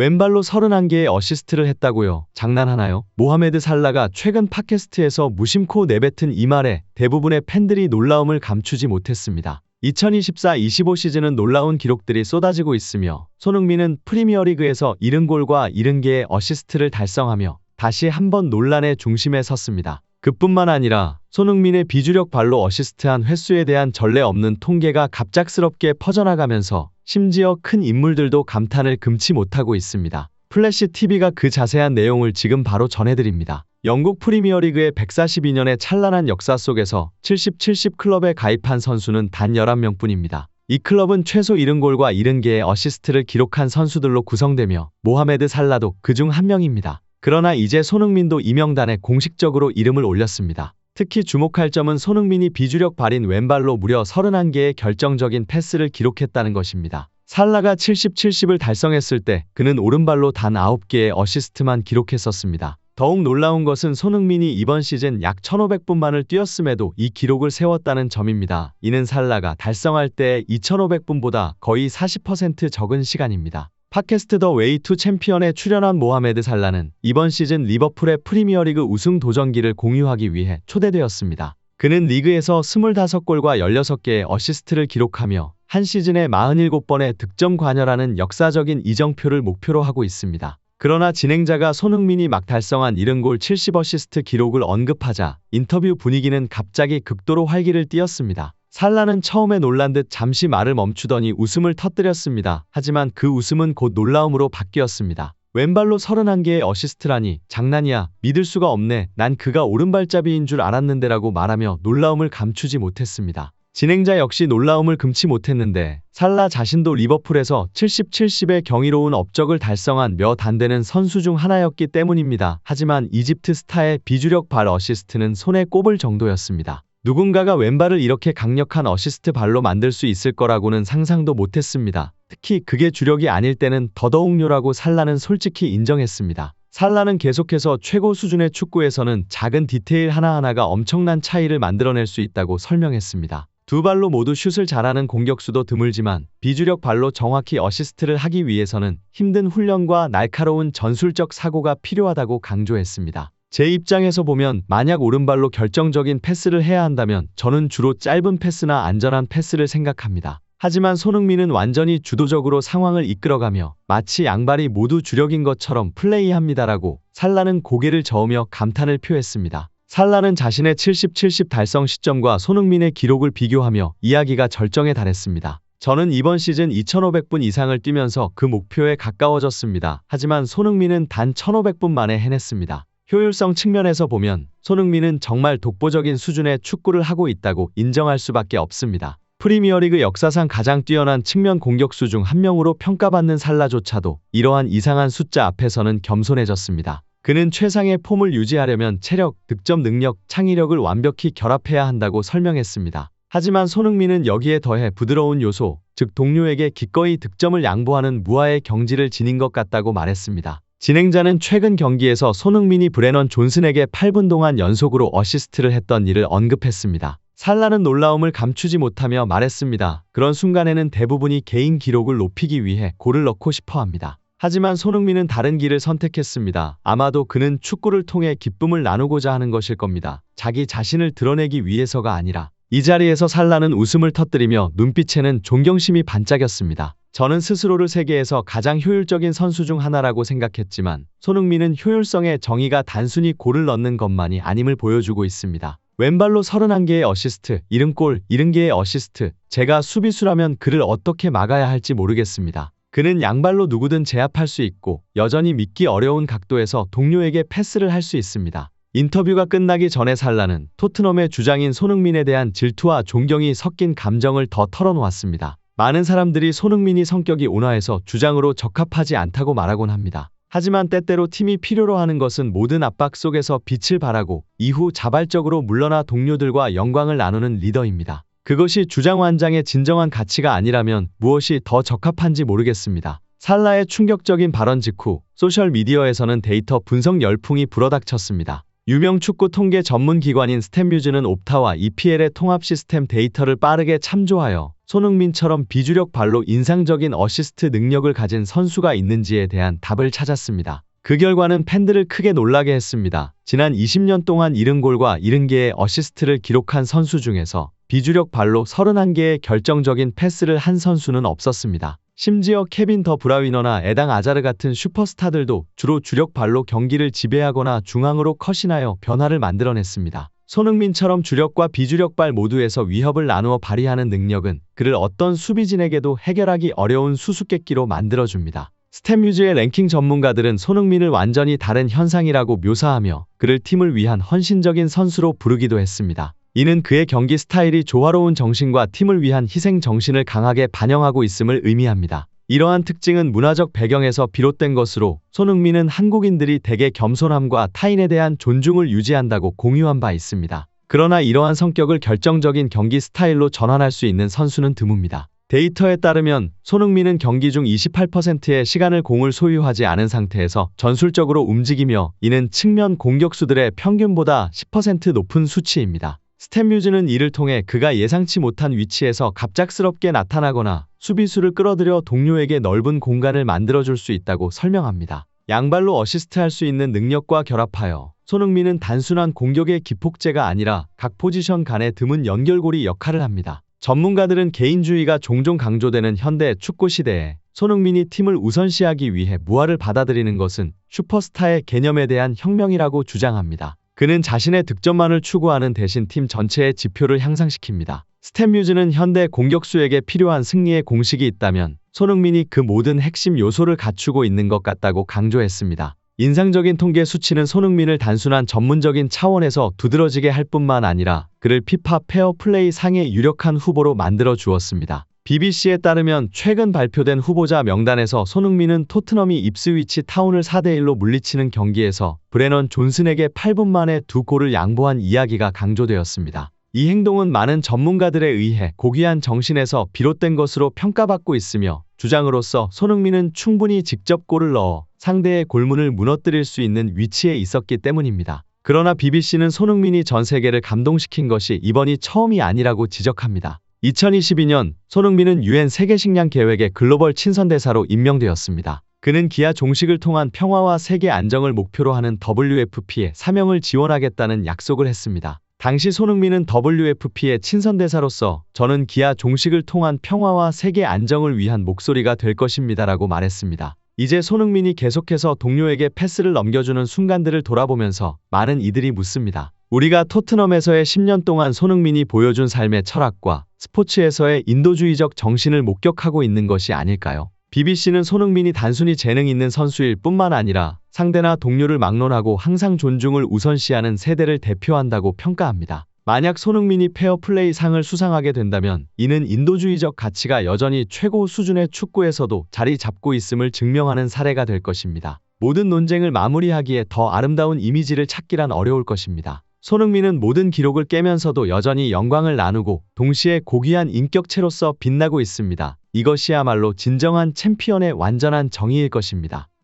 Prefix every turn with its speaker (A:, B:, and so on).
A: 왼발로 31개의 어시스트를 했다고요. 장난하나요? 모하메드 살라가 최근 팟캐스트에서 무심코 내뱉은 이 말에 대부분의 팬들이 놀라움을 감추지 못했습니다. 2024-25 시즌은 놀라운 기록들이 쏟아지고 있으며 손흥민은 프리미어리그에서 70골과 70개의 어시스트를 달성하며 다시 한번 논란의 중심에 섰습니다. 그뿐만 아니라 손흥민의 비주력 발로 어시스트한 횟수에 대한 전례 없는 통계가 갑작스럽게 퍼져나가면서 심지어 큰 인물들도 감탄을 금치 못하고 있습니다. 플래시 TV가 그 자세한 내용을 지금 바로 전해드립니다. 영국 프리미어리그의 142년의 찬란한 역사 속에서 70-70 클럽에 가입한 선수는 단 11명뿐입니다. 이 클럽은 최소 70골과 70개의 어시스트를 기록한 선수들로 구성되며 모하메드 살라도 그중 한 명입니다. 그러나 이제 손흥민도 이 명단에 공식적으로 이름을 올렸습니다. 특히 주목할 점은 손흥민이 비주력 발인 왼발로 무려 31개의 결정적인 패스를 기록했다는 것입니다. 살라가 70-70을 달성했을 때 그는 오른발로 단 9개의 어시스트만 기록했었습니다. 더욱 놀라운 것은 손흥민이 이번 시즌 약 1500분만을 뛰었음에도 이 기록을 세웠다는 점입니다. 이는 살라가 달성할 때 2500분보다 거의 40% 적은 시간입니다. 팟캐스트 더 웨이 투 챔피언에 출연한 모하메드 살라는 이번 시즌 리버풀의 프리미어리그 우승 도전기를 공유하기 위해 초대되었습니다. 그는 리그에서 25골과 16개의 어시스트를 기록하며 한 시즌에 47번의 득점 관여라는 역사적인 이정표를 목표로 하고 있습니다. 그러나 진행자가 손흥민이 막 달성한 70골 70어시스트 기록을 언급하자 인터뷰 분위기는 갑자기 극도로 활기를 띠었습니다. 살라는 처음에 놀란 듯 잠시 말을 멈추더니 웃음을 터뜨렸습니다. 하지만 그 웃음은 곧 놀라움으로 바뀌었습니다. 왼발로 31개의 어시스트라니 장난이야 믿을 수가 없네 난 그가 오른발잡이인 줄 알았는데 라고 말하며 놀라움을 감추지 못했습니다. 진행자 역시 놀라움을 금치 못했는데 살라 자신도 리버풀에서 70-70의 경이로운 업적을 달성한 몇 안 되는 선수 중 하나였기 때문입니다. 하지만 이집트 스타의 비주력 발 어시스트는 손에 꼽을 정도였습니다. 누군가가 왼발을 이렇게 강력한 어시스트 발로 만들 수 있을 거라고는 상상도 못했습니다. 특히 그게 주력이 아닐 때는 더더욱요라고 살라는 솔직히 인정했습니다. 살라는 계속해서 최고 수준의 축구에서는 작은 디테일 하나하나가 엄청난 차이를 만들어낼 수 있다고 설명했습니다. 두 발로 모두 슛을 잘하는 공격수도 드물지만 비주력 발로 정확히 어시스트를 하기 위해서는 힘든 훈련과 날카로운 전술적 사고가 필요하다고 강조했습니다. 제 입장에서 보면 만약 오른발로 결정적인 패스를 해야 한다면 저는 주로 짧은 패스나 안전한 패스를 생각합니다. 하지만 손흥민은 완전히 주도적으로 상황을 이끌어가며 마치 양발이 모두 주력인 것처럼 플레이합니다라고 살라는 고개를 저으며 감탄을 표했습니다. 살라는 자신의 70-70 달성 시점과 손흥민의 기록을 비교하며 이야기가 절정에 달했습니다. 저는 이번 시즌 2500분 이상을 뛰면서 그 목표에 가까워졌습니다. 하지만 손흥민은 단 1500분 만에 해냈습니다. 효율성 측면에서 보면 손흥민은 정말 독보적인 수준의 축구를 하고 있다고 인정할 수밖에 없습니다. 프리미어리그 역사상 가장 뛰어난 측면 공격수 중 한 명으로 평가받는 살라조차도 이러한 이상한 숫자 앞에서는 겸손해졌습니다. 그는 최상의 폼을 유지하려면 체력, 득점 능력, 창의력을 완벽히 결합해야 한다고 설명했습니다. 하지만 손흥민은 여기에 더해 부드러운 요소, 즉 동료에게 기꺼이 득점을 양보하는 무아의 경지를 지닌 것 같다고 말했습니다. 진행자는 최근 경기에서 손흥민이 브레넌 존슨에게 8분 동안 연속으로 어시스트를 했던 일을 언급했습니다. 살라는 놀라움을 감추지 못하며 말했습니다. 그런 순간에는 대부분이 개인 기록을 높이기 위해 골을 넣고 싶어 합니다. 하지만 손흥민은 다른 길을 선택했습니다. 아마도 그는 축구를 통해 기쁨을 나누고자 하는 것일 겁니다. 자기 자신을 드러내기 위해서가 아니라 이 자리에서 살라는 웃음을 터뜨리며 눈빛에는 존경심이 반짝였습니다. 저는 스스로를 세계에서 가장 효율적인 선수 중 하나라고 생각했지만 손흥민은 효율성의 정의가 단순히 골을 넣는 것만이 아님을 보여주고 있습니다. 왼발로 31개의 어시스트, 70골, 70개의 어시스트. 제가 수비수라면 그를 어떻게 막아야 할지 모르겠습니다. 그는 양발로 누구든 제압할 수 있고 여전히 믿기 어려운 각도에서 동료에게 패스를 할 수 있습니다. 인터뷰가 끝나기 전에 살라는 토트넘의 주장인 손흥민에 대한 질투와 존경이 섞인 감정을 더 털어놓았습니다. 많은 사람들이 손흥민이 성격이 온화해서 주장으로 적합하지 않다고 말하곤 합니다. 하지만 때때로 팀이 필요로 하는 것은 모든 압박 속에서 빛을 발하고 이후 자발적으로 물러나 동료들과 영광을 나누는 리더입니다. 그것이 주장 완장의 진정한 가치가 아니라면 무엇이 더 적합한지 모르겠습니다. 살라의 충격적인 발언 직후 소셜미디어에서는 데이터 분석 열풍이 불어닥쳤습니다. 유명 축구 통계 전문 기관인 스탠뮤즈는 옵타와 EPL의 통합 시스템 데이터를 빠르게 참조하여 손흥민처럼 비주력 발로 인상적인 어시스트 능력을 가진 선수가 있는지에 대한 답을 찾았습니다. 그 결과는 팬들을 크게 놀라게 했습니다. 지난 20년 동안 70골과 70개의 어시스트를 기록한 선수 중에서 비주력 발로 31개의 결정적인 패스를 한 선수는 없었습니다. 심지어 케빈 더 브라위너나 에당 아자르 같은 슈퍼스타들도 주로 주력 발로 경기를 지배하거나 중앙으로 컷신하여 변화를 만들어냈습니다. 손흥민처럼 주력과 비주력 발 모두에서 위협을 나누어 발휘하는 능력은 그를 어떤 수비진에게도 해결하기 어려운 수수께끼로 만들어줍니다. 스탠뮤즈의 랭킹 전문가들은 손흥민을 완전히 다른 현상이라고 묘사하며 그를 팀을 위한 헌신적인 선수로 부르기도 했습니다. 이는 그의 경기 스타일이 조화로운 정신과 팀을 위한 희생 정신을 강하게 반영하고 있음을 의미합니다. 이러한 특징은 문화적 배경에서 비롯된 것으로 손흥민은 한국인들이 대개 겸손함과 타인에 대한 존중을 유지한다고 공유한 바 있습니다. 그러나 이러한 성격을 결정적인 경기 스타일로 전환할 수 있는 선수는 드뭅니다. 데이터에 따르면 손흥민은 경기 중 28%의 시간을 공을 소유하지 않은 상태에서 전술적으로 움직이며 이는 측면 공격수들의 평균보다 10% 높은 수치입니다. 스탠뮤즈는 이를 통해 그가 예상치 못한 위치에서 갑작스럽게 나타나거나 수비수를 끌어들여 동료에게 넓은 공간을 만들어줄 수 있다고 설명합니다. 양발로 어시스트할 수 있는 능력과 결합하여 손흥민은 단순한 공격의 기폭제가 아니라 각 포지션 간의 드문 연결고리 역할을 합니다. 전문가들은 개인주의가 종종 강조되는 현대 축구 시대에 손흥민이 팀을 우선시하기 위해 무화를 받아들이는 것은 슈퍼스타의 개념에 대한 혁명이라고 주장합니다. 그는 자신의 득점만을 추구하는 대신 팀 전체의 지표를 향상시킵니다. 스탠뮤즈는 현대 공격수에게 필요한 승리의 공식이 있다면 손흥민이 그 모든 핵심 요소를 갖추고 있는 것 같다고 강조했습니다. 인상적인 통계 수치는 손흥민을 단순한 전문적인 차원에서 두드러지게 할 뿐만 아니라 그를 피파 페어 플레이 상의 유력한 후보로 만들어 주었습니다. BBC에 따르면 최근 발표된 후보자 명단에서 손흥민은 토트넘이 입스위치 타운을 4대1로 물리치는 경기에서 브레넌 존슨에게 8분 만에 두 골을 양보한 이야기가 강조되었습니다. 이 행동은 많은 전문가들에 의해 고귀한 정신에서 비롯된 것으로 평가받고 있으며 주장으로서 손흥민은 충분히 직접 골을 넣어 상대의 골문을 무너뜨릴 수 있는 위치에 있었기 때문입니다. 그러나 BBC는 손흥민이 전 세계를 감동시킨 것이 이번이 처음이 아니라고 지적합니다. 2022년 손흥민은 유엔 세계식량 계획의 글로벌 친선대사로 임명되었습니다. 그는 기아 종식을 통한 평화와 세계 안정을 목표로 하는 WFP의 사명을 지원하겠다는 약속을 했습니다. 당시 손흥민은 WFP의 친선대사로서 저는 기아 종식을 통한 평화와 세계 안정을 위한 목소리가 될 것입니다라고 말했습니다. 이제 손흥민이 계속해서 동료에게 패스를 넘겨주는 순간들을 돌아보면서 많은 이들이 묻습니다. 우리가 토트넘에서의 10년 동안 손흥민이 보여준 삶의 철학과 스포츠에서의 인도주의적 정신을 목격하고 있는 것이 아닐까요? BBC는 손흥민이 단순히 재능 있는 선수일 뿐만 아니라 상대나 동료를 막론하고 항상 존중을 우선시하는 세대를 대표한다고 평가합니다. 만약 손흥민이 페어플레이 상을 수상하게 된다면 이는 인도주의적 가치가 여전히 최고 수준의 축구에서도 자리 잡고 있음을 증명하는 사례가 될 것입니다. 모든 논쟁을 마무리하기에 더 아름다운 이미지를 찾기란 어려울 것입니다. 손흥민은 모든 기록을 깨면서도 여전히 영광을 나누고 동시에 고귀한 인격체로서 빛나고 있습니다. 이것이야말로 진정한 챔피언의 완전한 정의일 것입니다.